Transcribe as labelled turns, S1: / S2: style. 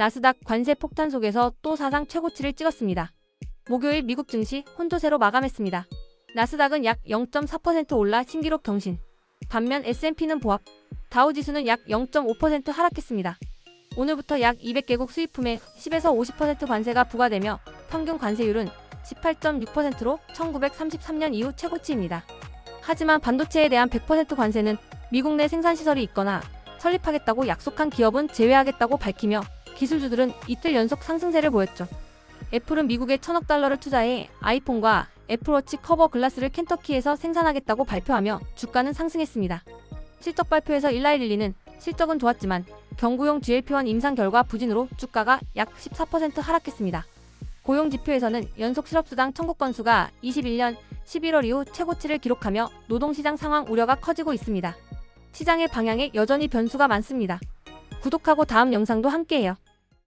S1: 나스닥 관세 폭탄 속에서 또 사상 최고치를 찍었습니다. 목요일 미국 증시 혼조세로 마감했습니다. 나스닥은 약 0.4% 올라 신기록 경신. 반면 S&P는 보합, 다우지수는 약 0.5% 하락했습니다. 오늘부터 약 200개국 수입품에 10에서 50% 관세가 부과되며 평균 관세율은 18.6%로 1933년 이후 최고치입니다. 하지만 반도체에 대한 100% 관세는 미국 내 생산시설이 있거나 설립하겠다고 약속한 기업은 제외하겠다고 밝히며 기술주들은 이틀 연속 상승세를 보였죠. 애플은 미국에 천억 달러를 투자해 아이폰과 애플워치 커버 글라스를 켄터키에서 생산하겠다고 발표하며 주가는 상승했습니다. 실적 발표에서 일라일릴리는 실적은 좋았지만 경구용 GLP-1 임상 결과 부진으로 주가가 약 14% 하락했습니다. 고용 지표에서는 연속 실업수당 청구 건수가 21년 11월 이후 최고치를 기록하며 노동시장 상황 우려가 커지고 있습니다. 시장의 방향에 여전히 변수가 많습니다. 구독하고 다음 영상도 함께해요.